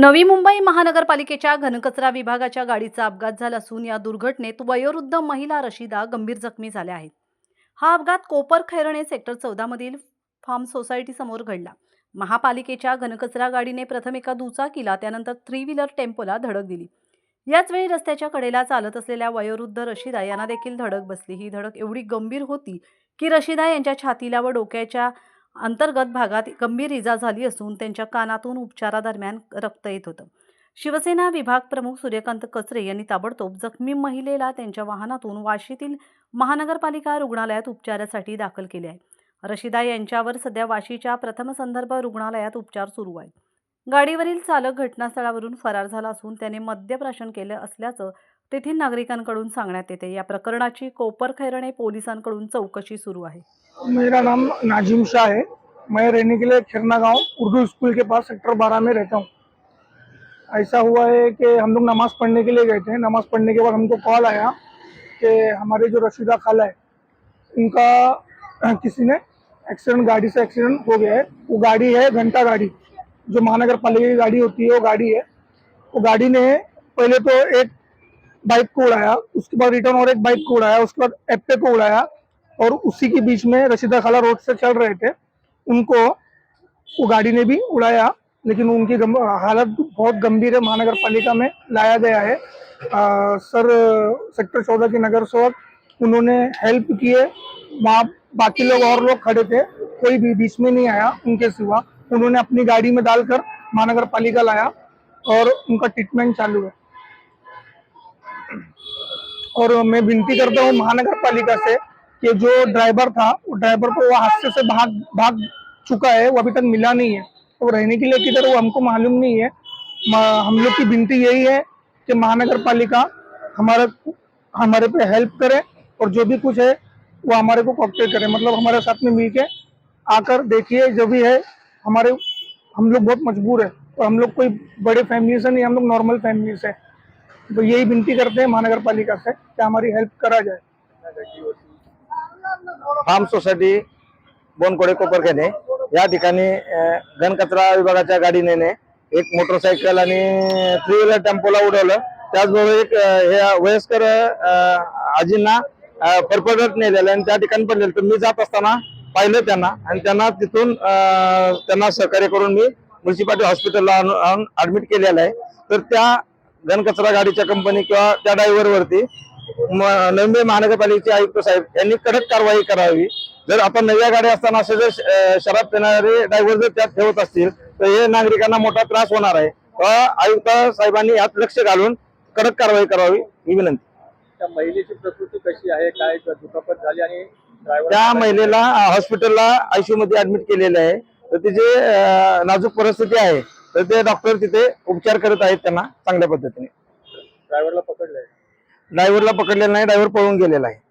नवी मुंबई महानगरपालिकेच्या घनकचरा विभागाच्या गाडीचा अपघात झाला असून या दुर्घटनेत वयोवृद्ध महिला रशिदा गंभीर जखमी झाल्या आहेत. हा अपघात कोपर खैरणे सेक्टर चौदामधील फार्म सोसायटीसमोर घडला. महापालिकेच्या घनकचरा गाडीने प्रथम एका दुचाकीला त्यानंतर थ्री व्हीलर टेम्पोला धडक दिली. याच वेळी रस्त्याच्या कडेला चालत असलेल्या वयोवृद्ध रशिदा यांना देखील धडक बसली. ही धडक एवढी गंभीर होती की रशिदा यांच्या छातीला व डोक्याच्या अंतर्गत भागात गंभीर इजा झाली असून त्यांच्या कानातून उपचारादरम्यान रक्त येत होतं. शिवसेना विभाग प्रमुख सूर्यकांत कचरे यांनी ताबडतोब जखमी महिलेला त्यांच्या वाहनातून वाशीतील महानगरपालिका रुग्णालयात उपचारासाठी दाखल केले आहे. रशिदा यांच्यावर सध्या वाशीच्या प्रथम संदर्भ रुग्णालयात उपचार सुरू आहेत. गाडीवरील चालक घटनास्थळावरून फरार झाला असून त्याने मद्यप्राशन केलं असल्याचं तेथील नागरिकांकडून सांगण्यात येते. या प्रकरणाची कोपर खैरणे पोलिसांकडून चौकशी सुरू आहे. मेरा नाम नाजिम शाह है। मैं रहने के लिए खिरना गांव उर्दू स्कूल के पास सेक्टर बारह में रहता हूँ। ऐसा हुआ है कि हम लोग नमाज़ पढ़ने के लिए गए थे। नमाज़ पढ़ने के बाद हमको कॉल आया कि हमारे जो रशीदा खाला है उनका किसी ने एक्सीडेंट गाड़ी से एक्सीडेंट हो गया है। वो गाड़ी है घंटा गाड़ी। जो महानगर पालिका की गाड़ी होती है वो गाड़ी है। वो गाड़ी ने पहले तो एक बाइक को उड़ाया उसके बाद रिटर्न और एक बाइक को उड़ाया उसके बाद एप्पे को उड़ाया और उसी के बीच में रशीदा खाला रोड से चल रहे थे। उनको वो गाड़ी ने भी उड़ाया लेकिन उनकी हालत बहुत गंभीर है। महानगर पालिका में लाया गया है। आ, सर सेक्टर चौदह के नगर सेवक उन्होंने हेल्प किए। वहाँ बाकी लोग और लोग खड़े थे। कोई भी बीच में नहीं आया उनके सिवा। उन्होंने अपनी गाड़ी में डालकर महानगर पालिका लाया और उनका ट्रीटमेंट चालू है। और मैं विनती करता हूँ महानगर पालिका से कि जो ड्राइवर था, वो ड्राइवर को वो हादसे से भाग भाग चुका है, वो अभी तक मिला नहीं है। तो वो रहने के लिए किधर वो हमको मालूम नहीं है। हम लोग की विनती यही है कि महानगर पालिका हमारे हमारे पे हेल्प करे और जो भी कुछ है, वो हमारे को कॉपरेट करे। मतलब हमारे साथ में मिल के आकर देखिए जो भी है, हमारे, हम लोग बहुत मजबूर है। और हम लोग कोई बड़े फैमिली से नहीं, हम लोग नॉर्मल फैमिली से। तो यही विनती करते हैं महानगर पालिका से कि हमारी हेल्प करा जाए। फार्म सोसायटी बोनकोडे कोपरखेने या ठिकाणी घनकचरा विभागाच्या गाडीने एक मोटरसायकल आणि थ्री व्हीलर टेम्पोला उडवलं. त्याचबरोबर एक हे वयस्कर आजींना अ, नेलेलं आणि त्या ठिकाणी पडलेलं. तर मी जात असताना पाहिलं त्यांना आणि त्यांना तिथून त्यांना सहकार्य करून मी म्युन्सिपाल्टी हॉस्पिटलला आणून ऍडमिट केलेलं आहे. तर त्या घनकचरा गाडीच्या कंपनी किंवा त्या ड्रायव्हर वरती म- नवी महानगरपालिकेचे आयुक्त साहेब यांनी कडक कारवाई करावी. जर आपण नव्या गाड्या असताना असे जर शराब पिणारे ड्रायव्हर जर त्यात ठेवत असतील तर हे नागरिकांना मोठा त्रास होणार आहे. आयुक्त साहेबांनी यात लक्ष घालून कडक कारवाई करावी ही विनंती. त्या महिलेची प्रकृती कशी आहे? काय दुखापत झाली आणि त्या महिलेला हॉस्पिटलला आयसीयू मध्ये ऍडमिट केलेले आहे. तर तिची नाजूक परिस्थिती आहे तर ते डॉक्टर तिथे उपचार करत आहेत त्यांना चांगल्या पद्धतीने. ड्रायव्हरला पकडलंय. ड्रायव्हरला पकडलेला नाही ड्रायव्हर पळून गेलेला आहे.